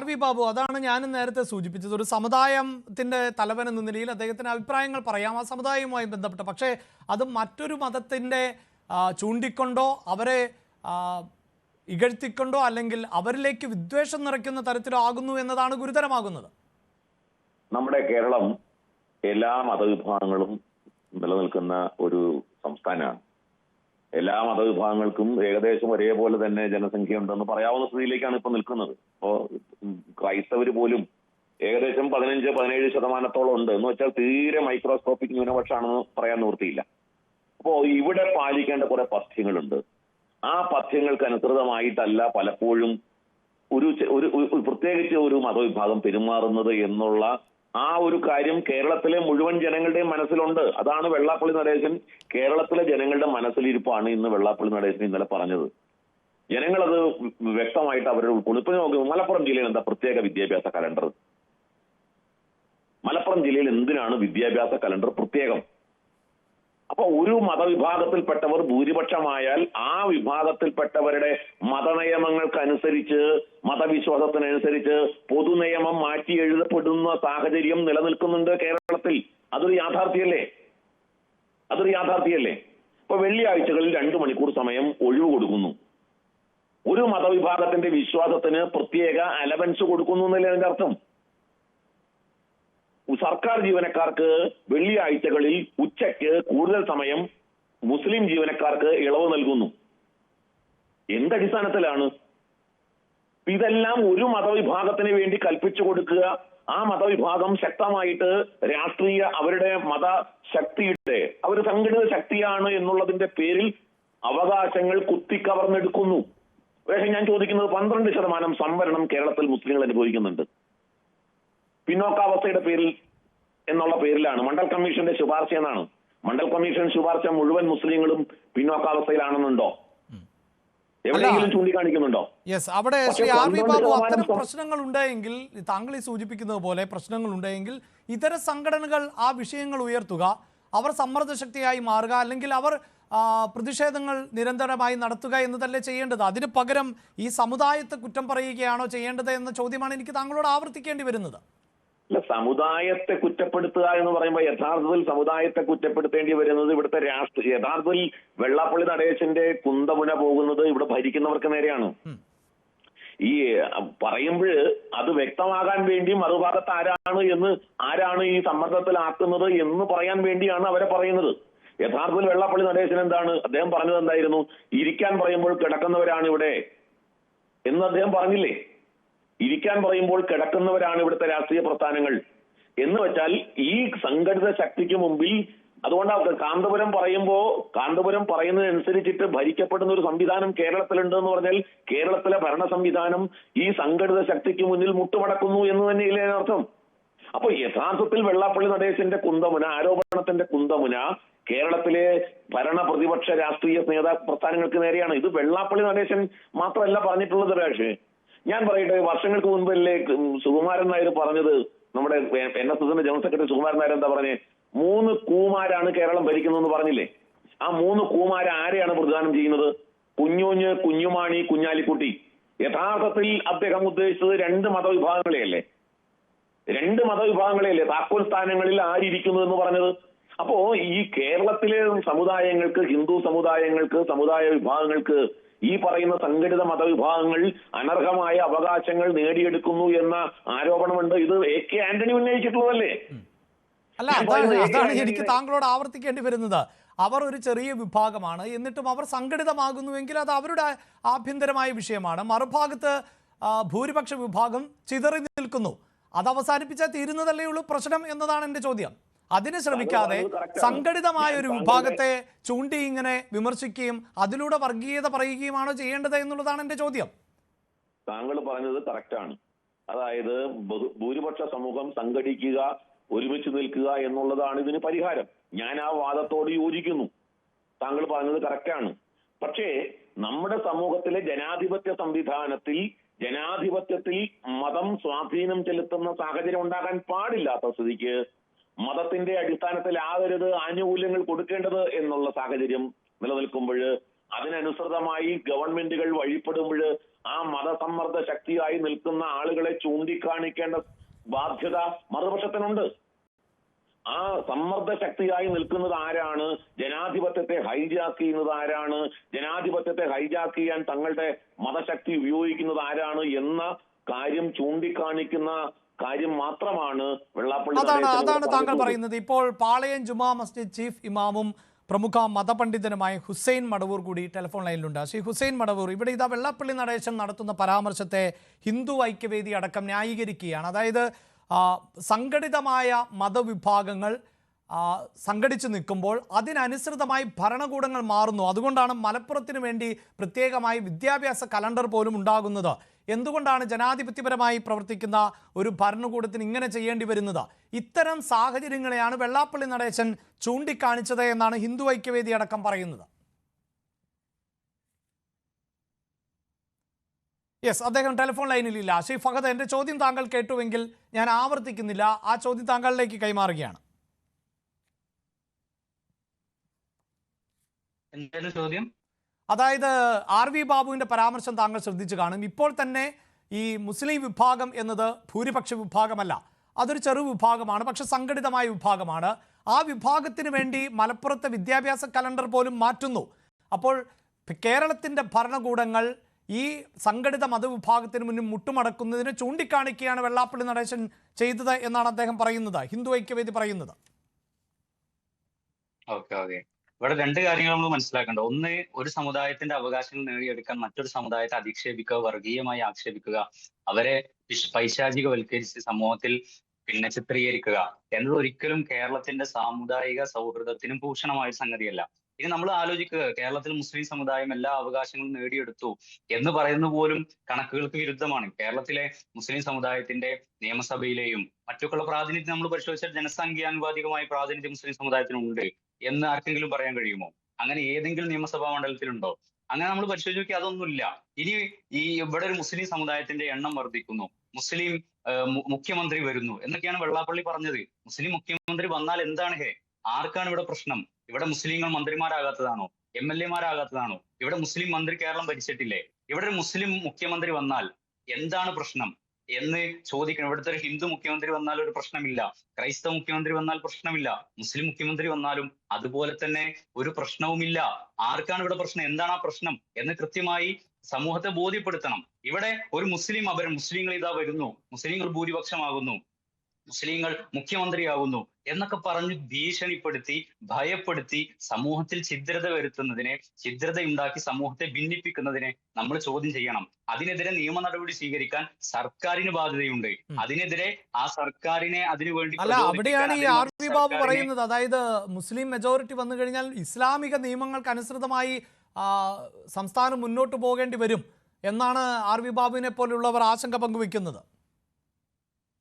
R V Babu അതാണ് ഞാൻ നേരത്തെ സൂചിപ്പിച്ചത്. ഒരു സമുദായത്തിന്റെ തലവൻ എന്ന നിലയിൽ അദ്ദേഹത്തിന്റെ അഭിപ്രായങ്ങൾ പറയാം. ആ സമുദായവുമായി ബന്ധപ്പെട്ട്. പക്ഷേ അത് മറ്റൊരു മതത്തിന്റെ ചൂണ്ടിക്കൊണ്ടോ അവരെ ഇകഴ്ത്തിക്കൊണ്ടോ അല്ലെങ്കിൽ അവരിലേക്ക് വിദ്വേഷം നിറയ്ക്കുന്ന തരത്തിലോ ആകുന്നു എന്നതാണ് ഗുരുതരമാകുന്നത്. നമ്മുടെ കേരളം എല്ലാ മതവിഭാഗങ്ങളും നിലനിൽക്കുന്ന ഒരു സംസ്ഥാനമാണ്. എല്ലാ മതവിഭാഗങ്ങൾക്കും ഏകദേശം ഒരേപോലെ തന്നെ ജനസംഖ്യ ഉണ്ടെന്ന് പറയാവുന്ന സ്ഥിതിയിലേക്കാണ് ഇപ്പൊ നിൽക്കുന്നത്. ഇപ്പോ ക്രൈസ്തവർ പോലും ഏകദേശം പതിനഞ്ച് പതിനേഴ് ശതമാനത്തോളം ഉണ്ട്. എന്ന് വെച്ചാൽ തീരെ മൈക്രോസ്കോപ്പിക് ന്യൂനപക്ഷമാണെന്ന് പറയാൻ നിവൃത്തിയില്ല. അപ്പോ ഇവിടെ പാലിക്കേണ്ട കുറെ പഥ്യങ്ങളുണ്ട്. ആ പഥ്യങ്ങൾക്ക് അനുസൃതമായിട്ടല്ല പലപ്പോഴും ഒരു ഒരു- പ്രത്യേകിച്ച് ഒരു മതവിഭാഗം പെരുമാറുന്നത് എന്നുള്ള ആ ഒരു കാര്യം കേരളത്തിലെ മുഴുവൻ ജനങ്ങളുടെയും മനസ്സിലുണ്ട്. അതാണ് വെള്ളാപ്പള്ളി നടേശൻ കേരളത്തിലെ ജനങ്ങളുടെ മനസ്സിലിരിപ്പാണ് ഇന്ന് വെള്ളാപ്പള്ളി നടേശൻ ഇന്നലെ പറഞ്ഞത്. ജനങ്ങളത് വ്യക്തമായിട്ട് അവരുടെ ഉൾക്കൊള്ളും ഇപ്പൊ നോക്ക് മലപ്പുറം ജില്ലയിൽ എന്താ പ്രത്യേക വിദ്യാഭ്യാസ കലണ്ടർ? മലപ്പുറം ജില്ലയിൽ എന്തിനാണ് വിദ്യാഭ്യാസ കലണ്ടർ പ്രത്യേകം? അപ്പൊ ഒരു മതവിഭാഗത്തിൽപ്പെട്ടവർ ഭൂരിപക്ഷമായാൽ ആ വിഭാഗത്തിൽപ്പെട്ടവരുടെ മതനിയമങ്ങൾക്കനുസരിച്ച് മതവിശ്വാസത്തിനനുസരിച്ച് പൊതുനിയമം മാറ്റി എഴുതപ്പെടുന്ന സാഹചര്യം നിലനിൽക്കുന്നുണ്ട് കേരളത്തിൽ. അതൊരു യാഥാർത്ഥ്യല്ലേ അതൊരു യാഥാർത്ഥ്യല്ലേ ഇപ്പൊ വെള്ളിയാഴ്ചകളിൽ രണ്ടു മണിക്കൂർ സമയം ഒഴിവ് കൊടുക്കുന്നു. ഒരു മതവിഭാഗത്തിന്റെ വിശ്വാസത്തിന് പ്രത്യേക അലവൻസ് കൊടുക്കുന്നു എന്നല്ലേ അതിന്റെ അർത്ഥം? സർക്കാർ ജീവനക്കാർക്ക് വെള്ളിയാഴ്ചകളിൽ ഉച്ചയ്ക്ക് കൂടുതൽ സമയം മുസ്ലിം ജീവനക്കാർക്ക് ഇളവ് നൽകുന്നു. എന്തടിസ്ഥാനത്തിലാണ് ഇതെല്ലാം ഒരു മതവിഭാഗത്തിന് വേണ്ടി കൽപ്പിച്ചു കൊടുക്കുക. ആ മതവിഭാഗം ശക്തമായിട്ട് രാഷ്ട്രീയ അവരുടെ മത ശക്തിയുടെ അവർ സംഘടിത ശക്തിയാണ് എന്നുള്ളതിന്റെ പേരിൽ അവകാശങ്ങൾ കുത്തിക്കവർന്നെടുക്കുന്നു. പക്ഷേ ഞാൻ ചോദിക്കുന്നത് പന്ത്രണ്ട് ശതമാനം സംവരണം കേരളത്തിൽ മുസ്ലിങ്ങൾ അനുഭവിക്കുന്നുണ്ട്. പിന്നോക്കാവസ്ഥയുടെ പേരിൽ എന്നുള്ള പേരിലാണ്. മണ്ഡൽ കമ്മീഷന്റെ ശുപാർശ എന്നാണ്. മണ്ഡൽ കമ്മീഷൻ ശുപാർശ മുഴുവൻ മുസ്ലിങ്ങളും പിന്നോക്കാവസ്ഥയിലാണെന്നുണ്ടോ? എവിടെയെങ്കിലും ചൂണ്ടിക്കാണിക്കുന്നുണ്ടോ? യെസ് അവിടെ ശ്രീ ആർ വി ബാബു അത്തരം പ്രശ്നങ്ങൾ ഉണ്ടെങ്കിൽ താങ്കൾ ഈ സൂചിപ്പിക്കുന്നത് പോലെ പ്രശ്നങ്ങൾ ഉണ്ടെങ്കിൽ ഇതര സംഘടനകൾ ആ വിഷയങ്ങൾ ഉയർത്തുക അവർ സമ്മർദ്ദ ശക്തിയായി മാറുക അല്ലെങ്കിൽ അവർ പ്രതിഷേധങ്ങൾ നിരന്തരമായി നടത്തുക എന്നതല്ലേ ചെയ്യേണ്ടത്? അതിന് പകരം ഈ സമുദായത്തെ കുറ്റം പറയുകയാണോ ചെയ്യേണ്ടത് എന്ന ചോദ്യമാണ് എനിക്ക് താങ്കളോട് ആവർത്തിക്കേണ്ടി വരുന്നത്. അല്ല സമുദായത്തെ കുറ്റപ്പെടുത്തുക എന്ന് പറയുമ്പോൾ യഥാർത്ഥത്തിൽ സമുദായത്തെ കുറ്റപ്പെടുത്തേണ്ടി വരുന്നത് ഇവിടുത്തെ രാഷ്ട്രീയ യഥാർത്ഥത്തിൽ വെള്ളാപ്പള്ളി നടേശന്റെ കുന്തമുന പോകുന്നത് ഇവിടെ ഭരിക്കുന്നവർക്ക് നേരെയാണ്. ഈ പറയുമ്പോൾ അത് വ്യക്തമാകാൻ വേണ്ടി മറുഭാഗത്ത് ആരാണ് എന്ന് ആരാണ് ഈ സമ്മർദ്ദത്തിലാക്കുന്നത് എന്ന് പറയാൻ വേണ്ടിയാണ് അവരെ പറയുന്നത്. യഥാർത്ഥത്തിൽ വെള്ളാപ്പള്ളി നടേശൻ എന്താണ്? അദ്ദേഹം പറഞ്ഞത് എന്തായിരുന്നു? ഇരിക്കാൻ പറയുമ്പോൾ കിടക്കുന്നവരാണ് ഇവിടെ. എന്ന് അദ്ദേഹം പറഞ്ഞില്ലേ? ഇരിക്കാൻ പറയുമ്പോൾ കിടക്കുന്നവരാണ് ഇവിടുത്തെ രാഷ്ട്രീയ പ്രസ്ഥാനങ്ങൾ. എന്ന് വെച്ചാൽ ഈ സംഘടിത ശക്തിക്ക് മുമ്പിൽ അതുകൊണ്ട് കാന്തപുരം പറയുമ്പോ കാന്തപുരം പറയുന്നതനുസരിച്ചിട്ട് ഭരിക്കപ്പെടുന്ന ഒരു സംവിധാനം കേരളത്തിലുണ്ട് എന്ന് പറഞ്ഞാൽ കേരളത്തിലെ ഭരണ സംവിധാനം ഈ സംഘടിത ശക്തിക്ക് മുന്നിൽ മുട്ടുമടക്കുന്നു എന്ന് തന്നെയല്ലേ അതിനർത്ഥം? അപ്പൊ യഥാർത്ഥത്തിൽ വെള്ളാപ്പള്ളി നടേശന്റെ കുന്തമുന ആരോപണത്തിന്റെ കുന്തമുന കേരളത്തിലെ ഭരണ പ്രതിപക്ഷ രാഷ്ട്രീയ നേതാ പ്രസ്ഥാനങ്ങൾക്ക് നേരെയാണ്. ഇത് വെള്ളാപ്പള്ളി നടേശൻ മാത്രമല്ല പറഞ്ഞിട്ടുള്ളത് രാഷേ ഞാൻ പറയട്ടെ വർഷങ്ങൾക്ക് മുൻപല്ലേ സുകുമാരൻ നായർ പറഞ്ഞത് നമ്മുടെ എൻ എസ് എസിന്റെ ജനറൽ സെക്രട്ടറി സുകുമാരൻ നായർ എന്താ പറഞ്ഞേ? മൂന്ന് കൂമാരാണ് കേരളം ഭരിക്കുന്നതെന്ന് പറഞ്ഞില്ലേ? ആ മൂന്ന് കൂമാര ആരെയാണ് പ്രദാനം ചെയ്യുന്നത്? കുഞ്ഞൂഞ്ഞ് കുഞ്ഞുമാണി കുഞ്ഞാലിക്കുട്ടി. യഥാർത്ഥത്തിൽ അദ്ദേഹം ഉദ്ദേശിച്ചത് രണ്ട് മതവിഭാഗങ്ങളെയല്ലേ? രണ്ട് മതവിഭാഗങ്ങളെയല്ലേ? താക്കോൽ സ്ഥാനങ്ങളിൽ ആരിയ്ക്കുന്നു എന്ന് പറഞ്ഞത്? അപ്പോ ഈ കേരളത്തിലെ സമുദായങ്ങൾക്ക് ഹിന്ദു സമുദായങ്ങൾക്ക് സമുദായ വിഭാഗങ്ങൾക്ക് ഈ പറയുന്ന സംഘടിത മതവിഭാഗങ്ങൾ അനർഹമായ അവകാശങ്ങൾ നേടിയെടുക്കുന്നു എന്ന ആരോപണമുണ്ട്. ഇത് എ കെ ആന്റണി ഉന്നയിച്ചിട്ടുള്ളതല്ലേ? അല്ല അതാണ് എനിക്ക് താങ്കളോട് ആവർത്തിക്കേണ്ടി വരുന്നത്. അവർ ഒരു ചെറിയ വിഭാഗമാണ്. എന്നിട്ടും അവർ സംഘടിതമാകുന്നുവെങ്കിൽ അത് അവരുടെ ആഭ്യന്തരമായ വിഷയമാണ്. മറുഭാഗത്ത് ഭൂരിപക്ഷ വിഭാഗം ചിതറി നിൽക്കുന്നു. അത് അവസാനിപ്പിച്ചാൽ തീരുന്നതല്ലേ ഉള്ളൂ പ്രശ്നം എന്നതാണ് എന്റെ ചോദ്യം. അതിന് ശ്രമിക്കാതെ സംഘടിതമായ ഒരു വിഭാഗത്തെ ചൂണ്ടി ഇങ്ങനെ വിമർശിക്കുകയും അതിലൂടെ വർഗീയത പറയുകയുമാണോ ചെയ്യേണ്ടത് എന്നുള്ളതാണ് എന്റെ ചോദ്യം. താങ്കൾ പറഞ്ഞത് കറക്റ്റാണ് അതായത് ഭൂരിപക്ഷ സമൂഹം സംഘടിക്കുക ഒരുമിച്ച് നിൽക്കുക എന്നുള്ളതാണ് ഇതിന് പരിഹാരം. ഞാൻ ആ വാദത്തോട് യോജിക്കുന്നു. താങ്കൾ പറഞ്ഞത് കറക്റ്റാണ് പക്ഷേ നമ്മുടെ സമൂഹത്തിലെ ജനാധിപത്യ സംവിധാനത്തിൽ ജനാധിപത്യത്തിൽ മതം സ്വാധീനം ചെലുത്തുന്ന സാഹചര്യം ഉണ്ടാകാൻ പാടില്ലാത്ത സ്ഥിതിക്ക് മതത്തിന്റെ അടിസ്ഥാനത്തിലാകരുത് ആനുകൂല്യങ്ങൾ കൊടുക്കേണ്ടത് എന്നുള്ള സാഹചര്യം നിലനിൽക്കുമ്പോൾ അതിനനുസൃതമായി ഗവൺമെന്റുകൾ വഴിപ്പെടുമ്പോൾ ആ മതസമ്മർദ്ദ ശക്തിയായി നിൽക്കുന്ന ആളുകളെ ചൂണ്ടിക്കാണിക്കേണ്ട ബാധ്യത മറുപക്ഷത്തിനുണ്ട്. ആ സമ്മർദ്ദ ശക്തിയായി നിൽക്കുന്നത് ആരാണ്? ജനാധിപത്യത്തെ ഹൈജാക്ക് ചെയ്യുന്നത് ആരാണ്? ജനാധിപത്യത്തെ ഹൈജാക്ക് ചെയ്യാൻ തങ്ങളുടെ മതശക്തി ഉപയോഗിക്കുന്നത് ആരാണ് എന്ന കാര്യം ചൂണ്ടിക്കാണിക്കുന്ന കാര്യം മാത്രമാണ് വെള്ളാപ്പള്ളി അതാണ് അതാണ് താങ്കൾ പറയുന്നത്. ഇപ്പോൾ പാളയം ജുമാ മസ്ജിദ് ചീഫ് ഇമാമും പ്രമുഖ മതപണ്ഡിതനുമായ ഹുസൈൻ മടവൂർ കൂടി ടെലിഫോൺ ലൈനിലുണ്ട്. ശ്രീ ഹുസൈൻ മടവൂർ ഇവിടെ ഇതാ വെള്ളാപ്പള്ളി നടേശൻ നടത്തുന്ന പരാമർശത്തെ ഹിന്ദു ഐക്യവേദി അടക്കം ന്യായീകരിക്കുകയാണ്. അതായത് സംഘടിതമായ മതവിഭാഗങ്ങൾ സംഘടിച്ചു നിൽക്കുമ്പോൾ അതിനനുസൃതമായി ഭരണകൂടങ്ങൾ മാറുന്നു. അതുകൊണ്ടാണ് മലപ്പുറത്തിന് വേണ്ടി പ്രത്യേകമായി വിദ്യാഭ്യാസ കലണ്ടർ പോലും ഉണ്ടാകുന്നത്. എന്തുകൊണ്ടാണ് ജനാധിപത്യപരമായി പ്രവർത്തിക്കുന്ന ഒരു ഭരണകൂടത്തിന് ഇങ്ങനെ ചെയ്യേണ്ടി വരുന്നത്? ഇത്തരം സാഹചര്യങ്ങളെയാണ് വെള്ളാപ്പള്ളി നടേശൻ ചൂണ്ടിക്കാണിച്ചത് എന്നാണ് ഹിന്ദു ഐക്യവേദി അടക്കം പറയുന്നത്. യെസ് അദ്ദേഹം ടെലിഫോൺ ലൈനിലില്ല ശ്രീ ഫഹദ് എന്റെ ചോദ്യം താങ്കൾ കേട്ടുവെങ്കിൽ ഞാൻ ആവർത്തിക്കുന്നില്ല. ആ ചോദ്യം താങ്കളിലേക്ക് കൈമാറുകയാണ്. എന്തായാലും ചോദ്യം? അതായത് ആർ വി ബാബുവിന്റെ പരാമർശം താങ്കൾ ശ്രദ്ധിച്ചു കാണും. ഇപ്പോൾ തന്നെ ഈ മുസ്ലിം വിഭാഗം എന്നത് ഭൂരിപക്ഷ വിഭാഗമല്ല. അതൊരു ചെറു വിഭാഗമാണ് പക്ഷെ സംഘടിതമായ വിഭാഗമാണ്. ആ വിഭാഗത്തിന് വേണ്ടി മലപ്പുറത്തെ വിദ്യാഭ്യാസ കലണ്ടർ പോലും മാറ്റുന്നു. അപ്പോൾ കേരളത്തിന്റെ ഭരണകൂടങ്ങൾ ഈ സംഘടിത മതവിഭാഗത്തിന് മുന്നിൽ മുട്ടുമടക്കുന്നതിനെ ചൂണ്ടിക്കാണിക്കുകയാണ് വെള്ളാപ്പള്ളി നടേശൻ ചെയ്തത് എന്നാണ് അദ്ദേഹം പറയുന്നത്. ഹിന്ദു ഐക്യവേദി പറയുന്നത്. Okay okay. ഇവിടെ രണ്ട് കാര്യങ്ങൾ നമ്മൾ മനസ്സിലാക്കേണ്ടത്. ഒന്ന് ഒരു സമുദായത്തിന്റെ അവകാശങ്ങൾ നേടിയെടുക്കാൻ മറ്റൊരു സമുദായത്തെ അധിക്ഷേപിക്കുക വർഗീയമായി ആക്ഷേപിക്കുക അവരെ പിശ്- പൈശാചികവൽക്കരിച്ച് സമൂഹത്തിൽ പിന്നെ ചിത്രീകരിക്കുക എന്നത് ഒരിക്കലും കേരളത്തിന്റെ സാമുദായിക സൗഹൃദത്തിനും ഭൂഷണമായ സംഗതിയല്ല. ഇനി നമ്മൾ ആലോചിക്കുക കേരളത്തിൽ മുസ്ലിം സമുദായം എല്ലാ അവകാശങ്ങളും നേടിയെടുത്തു എന്ന് പറയുന്ന പോലും കണക്കുകൾക്ക് വിരുദ്ധമാണ്. കേരളത്തിലെ മുസ്ലിം സമുദായത്തിന്റെ നിയമസഭയിലെയും മറ്റൊക്കെയുള്ള പ്രാതിനിധ്യം നമ്മൾ പരിശോധിച്ചാൽ ജനസംഖ്യാനുപാതികമായ പ്രാതിനിധ്യം മുസ്ലിം സമുദായത്തിനുണ്ട്. എന്ന് ആർക്കെങ്കിലും പറയാൻ കഴിയുമോ? അങ്ങനെ ഏതെങ്കിലും നിയമസഭാ മണ്ഡലത്തിലുണ്ടോ? അങ്ങനെ നമ്മൾ പരിശോധിച്ച് നോക്കി അതൊന്നുമില്ല. ഇനി ഈ ഇവിടെ ഒരു മുസ്ലിം സമുദായത്തിന്റെ എണ്ണം വർദ്ധിക്കുന്നു. മുസ്ലിം മുഖ്യമന്ത്രി വരുന്നു. എന്നൊക്കെയാണ് വെള്ളാപ്പള്ളി പറഞ്ഞത്. മുസ്ലിം മുഖ്യമന്ത്രി വന്നാൽ എന്താണ് ഹേ? ആർക്കാണ് ഇവിടെ പ്രശ്നം? ഇവിടെ മുസ്ലിങ്ങൾ മന്ത്രിമാരാകാത്തതാണോ? M L എമാരാകാത്തതാണോ? ഇവിടെ മുസ്ലിം മന്ത്രി കേരളം ഭരിച്ചിട്ടില്ലേ? ഇവിടെ ഒരു മുസ്ലിം മുഖ്യമന്ത്രി വന്നാൽ എന്താണ് പ്രശ്നം? എന്ന് ചോദിക്കണം. ഇവിടുത്തെ ഒരു ഹിന്ദു മുഖ്യമന്ത്രി വന്നാൽ ഒരു പ്രശ്നമില്ല. ക്രൈസ്തവ മുഖ്യമന്ത്രി വന്നാൽ പ്രശ്നമില്ല. മുസ്ലിം മുഖ്യമന്ത്രി വന്നാലും അതുപോലെ തന്നെ ഒരു പ്രശ്നവുമില്ല. ആർക്കാണ് ഇവിടെ പ്രശ്നം? എന്താണ് ആ പ്രശ്നം? എന്ന് കൃത്യമായി സമൂഹത്തെ ബോധ്യപ്പെടുത്തണം. ഇവിടെ ഒരു മുസ്ലിം അപരം മുസ്ലിങ്ങൾ ഇതാ വരുന്നു. മുസ്ലിങ്ങൾ ഭൂരിപക്ഷമാകുന്നു. മുസ്ലിങ്ങൾ മുഖ്യമന്ത്രിയാകുന്നു എന്നൊക്കെ പറഞ്ഞ് ഭീഷണിപ്പെടുത്തി ഭയപ്പെടുത്തി സമൂഹത്തിൽ ഛിദ്രത വരുത്തുന്നതിനെ ഛിദ്രത ഉണ്ടാക്കി സമൂഹത്തെ ഭിന്നിപ്പിക്കുന്നതിനെ നമ്മൾ ചോദ്യം ചെയ്യണം. അതിനെതിരെ നിയമ നടപടി സ്വീകരിക്കാൻ സർക്കാരിന് ബാധ്യതയുണ്ട്. അതിനെതിരെ ആ സർക്കാരിനെ അതിനുവേണ്ടി അല്ല അവിടെയാണ് ഈ ആർ സി ബാബു പറയുന്നത്. അതായത് മുസ്ലിം മെജോറിറ്റി വന്നു കഴിഞ്ഞാൽ ഇസ്ലാമിക നിയമങ്ങൾക്ക് അനുസൃതമായി സംസ്ഥാനം മുന്നോട്ട് പോകേണ്ടി വരും എന്നാണ് ആർ വി ബാബുവിനെ പോലുള്ളവർ ആശങ്ക പങ്കുവെക്കുന്നത്.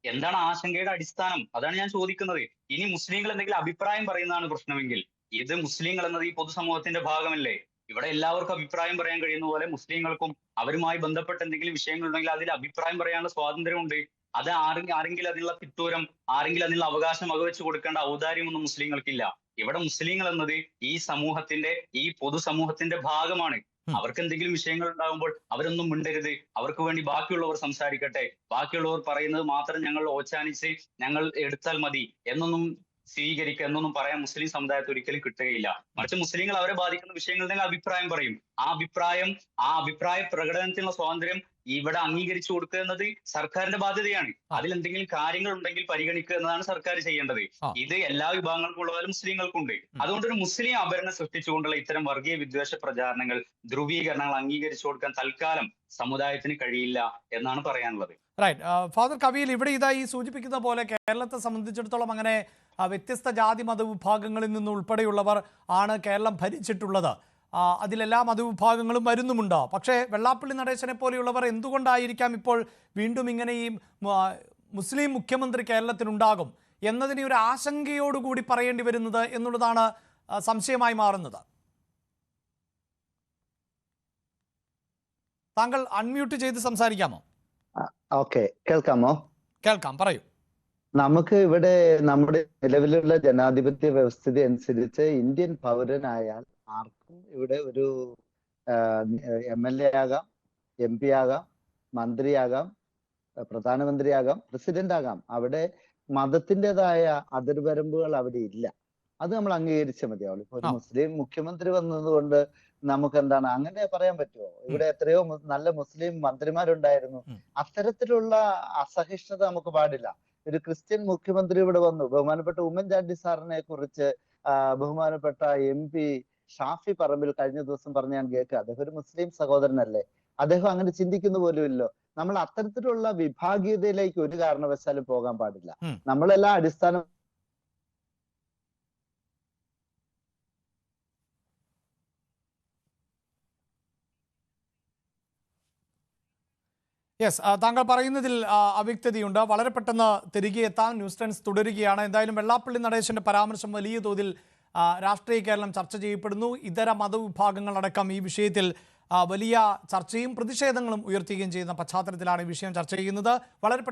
എന്താണ് ആശങ്കയുടെ അടിസ്ഥാനം? അതാണ് ഞാൻ ചോദിക്കുന്നത്. ഇനി മുസ്ലിങ്ങൾ എന്തെങ്കിലും അഭിപ്രായം പറയുന്നതാണ് പ്രശ്നമെങ്കിൽ ഇത് മുസ്ലിങ്ങൾ എന്നത് ഈ പൊതുസമൂഹത്തിന്റെ ഭാഗമല്ലേ? ഇവിടെ എല്ലാവർക്കും അഭിപ്രായം പറയാൻ കഴിയുന്ന പോലെ മുസ്ലിങ്ങൾക്കും അവരുമായി ബന്ധപ്പെട്ട എന്തെങ്കിലും വിഷയങ്ങൾ ഉണ്ടെങ്കിൽ അതിൽ അഭിപ്രായം പറയാനുള്ള സ്വാതന്ത്ര്യമുണ്ട്. അത് ആരെങ്കിലും ആരെങ്കിലും അതിനുള്ള തിട്ടൂരം ആരെങ്കിലും അതിനുള്ള അവകാശം വകവെച്ച് കൊടുക്കേണ്ട ഔദാര്യമൊന്നും മുസ്ലിങ്ങൾക്കില്ല. ഇവിടെ മുസ്ലിങ്ങൾ എന്നത് ഈ സമൂഹത്തിന്റെ ഈ പൊതുസമൂഹത്തിന്റെ ഭാഗമാണ്. അവർക്ക് എന്തെങ്കിലും വിഷയങ്ങൾ ഉണ്ടാകുമ്പോൾ അവരൊന്നും മിണ്ടരുത്. അവർക്ക് വേണ്ടി ബാക്കിയുള്ളവർ സംസാരിക്കട്ടെ. ബാക്കിയുള്ളവർ പറയുന്നത് മാത്രം ഞങ്ങൾ ഓച്ചാനിച്ച് ഞങ്ങൾ എടുത്താൽ മതി എന്നൊന്നും സ്വീകരിക്കുക എന്നൊന്നും പറയാൻ മുസ്ലിം സമുദായത്തെ ഒരിക്കലും കിട്ടുകയില്ല. മറിച്ച് മുസ്ലിങ്ങൾ അവരെ ബാധിക്കുന്ന വിഷയങ്ങളുടെ അഭിപ്രായം പറയും. ആ അഭിപ്രായം ആ അഭിപ്രായ പ്രകടനത്തിനുള്ള സ്വാതന്ത്ര്യം ഇവിടെ അംഗീകരിച്ചു കൊടുക്കുക എന്നത് സർക്കാരിന്റെ ബാധ്യതയാണ്. അതിൽ എന്തെങ്കിലും കാര്യങ്ങൾ ഉണ്ടെങ്കിൽ പരിഗണിക്കുക എന്നതാണ് സർക്കാർ ചെയ്യേണ്ടത്. ഇത് എല്ലാ വിഭാഗങ്ങൾക്കും ഉള്ള പോലെ മുസ്ലിങ്ങൾക്കുണ്ട്. അതുകൊണ്ട് ഒരു മുസ്ലിം അപരണം സൃഷ്ടിച്ചുകൊണ്ടുള്ള ഇത്തരം വർഗീയ വിദ്വേഷ പ്രചാരണങ്ങൾ ധ്രുവീകരണങ്ങൾ അംഗീകരിച്ചു കൊടുക്കാൻ തൽക്കാലം സമുദായത്തിന് കഴിയില്ല എന്നാണ് പറയാനുള്ളത്. റൈറ്റ് ഫാദർ കവിയിൽ ഇവിടെ ഇതാ ഈ സൂചിപ്പിക്കുന്ന പോലെ കേരളത്തെ സംബന്ധിച്ചിടത്തോളം അങ്ങനെ വ്യത്യസ്ത ജാതി മതവിഭാഗങ്ങളിൽ നിന്ന് ഉൾപ്പെടെയുള്ളവർ ആണ് കേരളം ഭരിച്ചിട്ടുള്ളത്. അതിലെല്ലാ മതവിഭാഗങ്ങളും വരുന്നുമുണ്ട്? പക്ഷേ വെള്ളാപ്പള്ളി നടേശനെ പോലെയുള്ളവർ എന്തുകൊണ്ടായിരിക്കാം ഇപ്പോൾ വീണ്ടും ഇങ്ങനെ ഈ മുസ്ലിം മുഖ്യമന്ത്രി കേരളത്തിലുണ്ടാകും എന്നതിനെ ഒരു ആശങ്കയോടുകൂടി പറയേണ്ടി വരുന്നത് എന്നുള്ളതാണ് സംശയമായി മാറുന്നത്. താങ്കൾ അൺമ്യൂട്ട് ചെയ്ത് സംസാരിക്കാമോ? ഓക്കെ കേൾക്കാമോ? കേൾക്കാം പറയൂ. നമുക്ക് ഇവിടെ നമ്മുടെ നിലവിലുള്ള ജനാധിപത്യ വ്യവസ്ഥിതി അനുസരിച്ച് ഇന്ത്യൻ പൗരനായാൽ ആർക്കും ഇവിടെ ഒരു എം എൽ എ ആകാം എം പി ആകാം മന്ത്രിയാകാം പ്രധാനമന്ത്രിയാകാം പ്രസിഡന്റ് ആകാം അവിടെ മതത്തിന്റെതായ അതിർവരമ്പുകൾ അവിടെ ഇല്ല. അത് നമ്മൾ അംഗീകരിച്ചാൽ മതിയാവുള്ളൂ. ഇപ്പൊ ഒരു മുസ്ലിം മുഖ്യമന്ത്രി വന്നതുകൊണ്ട് നമുക്ക് എന്താണ് അങ്ങനെ പറയാൻ പറ്റുമോ ഇവിടെ എത്രയോ നല്ല മുസ്ലിം മന്ത്രിമാരുണ്ടായിരുന്നു. അത്തരത്തിലുള്ള അസഹിഷ്ണുത നമുക്ക് പാടില്ല. ഒരു ക്രിസ്ത്യൻ മുഖ്യമന്ത്രി ഇവിടെ വന്നു. ബഹുമാനപ്പെട്ട ഉമ്മൻചാണ്ടി സാറിനെ കുറിച്ച് ബഹുമാനപ്പെട്ട എം പി ഷാഫി പറമ്പിൽ കഴിഞ്ഞ ദിവസം പറഞ്ഞ ഞാൻ കേൾക്കുക അദ്ദേഹം ഒരു മുസ്ലിം സഹോദരനല്ലേ? അദ്ദേഹം അങ്ങനെ ചിന്തിക്കുന്ന പോലുമില്ലോ. നമ്മൾ അത്തരത്തിലുള്ള വിഭാഗീയതയിലേക്ക് ഒരു കാരണവശാലും പോകാൻ പാടില്ല. നമ്മളെല്ലാം അടിസ്ഥാന യെസ് താങ്കൾ പറയുന്നതിൽ അവ്യക്തതയുണ്ട്. വളരെ പെട്ടെന്ന് തിരികെ എത്താൻ ന്യൂസ് ടെൻസ് തുടരുകയാണ്. എന്തായാലും വെള്ളാപ്പള്ളി നടേശന്റെ പരാമർശം വലിയ തോതിൽ രാഷ്ട്രീയ കേരളം ചർച്ച ചെയ്യപ്പെടുന്നു. ഇതര മതവിഭാഗങ്ങളടക്കം ഈ വിഷയത്തിൽ വലിയ ചർച്ചയും പ്രതിഷേധങ്ങളും ഉയർത്തുകയും ചെയ്യുന്ന പശ്ചാത്തലത്തിലാണ് ഈ വിഷയം ചർച്ച ചെയ്യുന്നത്. വളരെ